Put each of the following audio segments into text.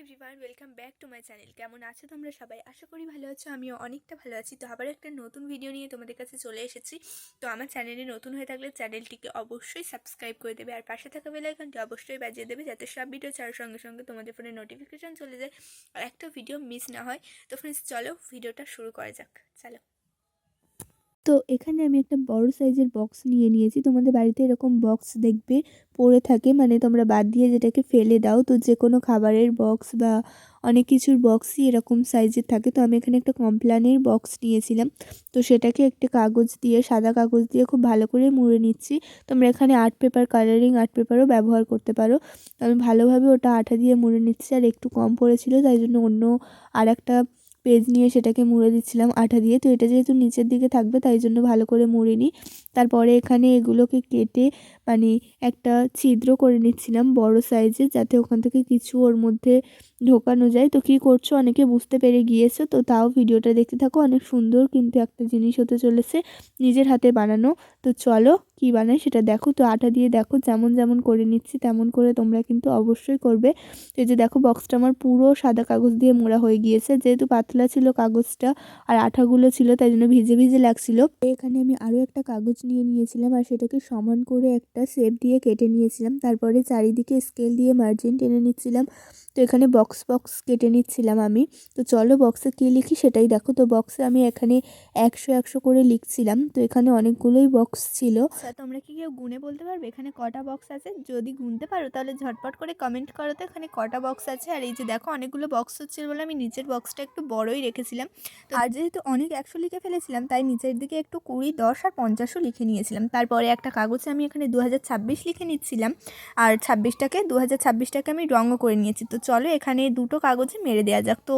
Everyone welcome back to my channel কেমন আছো তোমরা সবাই? আশা করি ভালো আছো, আমিও অনেকটা ভালো আছি। তো আবার একটা নতুন ভিডিও নিয়ে তোমাদের কাছে চলে এসেছি। তো আমার চ্যানেলে নতুন হয়ে থাকলে চ্যানেলটিকে অবশ্যই সাবস্ক্রাইব করে দেবে, আর পাশে থাকা বেলাইকনটি অবশ্যই বাজিয়ে দেবে, যাতে সব ভিডিও ছাড়ার সঙ্গে সঙ্গে তোমাদের ফোনে নোটিফিকেশান চলে যায়, আর একটা ভিডিও মিস না হয়। তো ফ্রেন্ডস চলো ভিডিওটা শুরু করা যাক। চলো। তো এখানে আমি একটা বড় সাইজের বক্স নিয়ে নিয়েছি। তোমাদের বাড়িতে এরকম বক্স দেখবে, পড়ে থাকে। মানে তোমরা বাদ দিয়ে যেটাকে ফেলে দাও। তো যে কোনো খাবারের বক্স বা অনেক কিছুর বক্সই এরকম সাইজের থাকে। তো আমি এখানে একটা কমপ্লানের বক্স নিয়েছিলাম। তো সেটাকে একটা কাগজ দিয়ে, সাদা কাগজ দিয়ে খুব ভালো করে মুড়ে নিচ্ছি। তোমরা এখানে আর্ট পেপার কালারিং আর্ট পেপারও ব্যবহার করতে পারো। আমি ভালোভাবে ওটা আঠা দিয়ে মুড়ে নিচ্ছি। আর একটু কম পড়েছিল, তাই জন্য অন্য আর একটা পেজ নিয়ে সেটাকে মুড়ে দিচ্ছিলাম আঠা দিয়ে। তো এটা যেহেতু নিচের দিকে থাকবে, তাই জন্য ভালো করে মুড়ে নিই। তারপরে এখানে এগুলোকে কেটে মানে একটা ছিদ্র করে নিচ্ছিলাম বড় সাইজে, যাতে ওখান থেকে কিছু ওর মধ্যে ঢোকানো যায়। তো কী করছ? অনেকে বুঝতে পেরে গিয়েছো। তো তাও ভিডিওটা দেখতে থাকো। অনেক সুন্দর কিন্তু একটা জিনিস হতে চলেছে নিজের হাতে বানানো। তো চলো কী বানাই সেটা দেখো। তো আটা দিয়ে দেখো যেমন যেমন করে নিচ্ছি তেমন করে তোমরা কিন্তু অবশ্যই করবে। এই যে দেখো বক্সটা আমার পুরো সাদা কাগজ দিয়ে মোড়া হয়ে গিয়েছে। যেহেতু পাতলা ছিল কাগজটা আর আঠাগুলো ছিল তাই জন্য ভিজে ভিজে লাগছিল। এখানে আমি আরও একটা কাগজ নিয়ে নিয়েছিলাম আর সেটাকে সমান করে একটা শেপ দিয়ে কেটে নিয়েছিলাম। তারপরে চারিদিকে স্কেল দিয়ে মার্জিন টেনে নিচ্ছিলাম। তো এখানে বক্স বক্স কেটে নিচ্ছিলাম আমি। তো চলো বক্সে কী লিখি সেটাই দেখো। তো বক্সে আমি এখানে একশো একশো করে লিখছিলাম। তো এখানে অনেকগুলোই বক্স ছিল। আচ্ছা তোমরা কি কেউ গুনে বলতে পারবে? এখানে কটা বক্স আছে? যদি গুনতে পারো তাহলে ঝটপট করে কমেন্ট করো তো এখানে কটা বক্স আছে। আর এই যে দেখো অনেকগুলো বক্স হচ্ছিল বলে আমি নিচের বক্সটা একটু বড়ই রেখেছিলাম। তো আর যেহেতু অনেক একশো লিখে ফেলেছিলাম তাই নিচের দিকে একটু কুড়ি দশ আর পঞ্চাশও লিখে নিয়েছিলাম। তারপরে একটা কাগজে আমি এখানে দু হাজার ছাব্বিশ লিখে নিচ্ছিলাম। আর ছাব্বিশটাকে দু হাজার ছাব্বিশটাকে আমি রঙও করে নিয়েছি। তো চলো এখানে দুটো কাগজে মেরে দেওয়া যাক। তো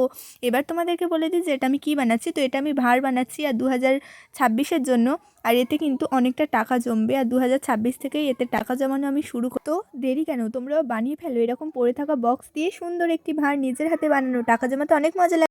এবার তোমাদেরকে বলে দিই যে এটা আমি কী বানাচ্ছি? তো এটা আমি ভার বানাচ্ছি। আর দু হাজার ছাব্বিশের জন্য আর এতে কিন্তু অনেকটা টাকা জমবে। আর দু হাজার ছাব্বিশ থেকেই এতে টাকা জমানো আমি শুরু করতো দেরি কেন? তোমরাও বানিয়ে ফেলো। এরকম পড়ে থাকা বক্স দিয়ে সুন্দর একটি ভার নিজের হাতে বানানো টাকা জমাতে অনেক মজা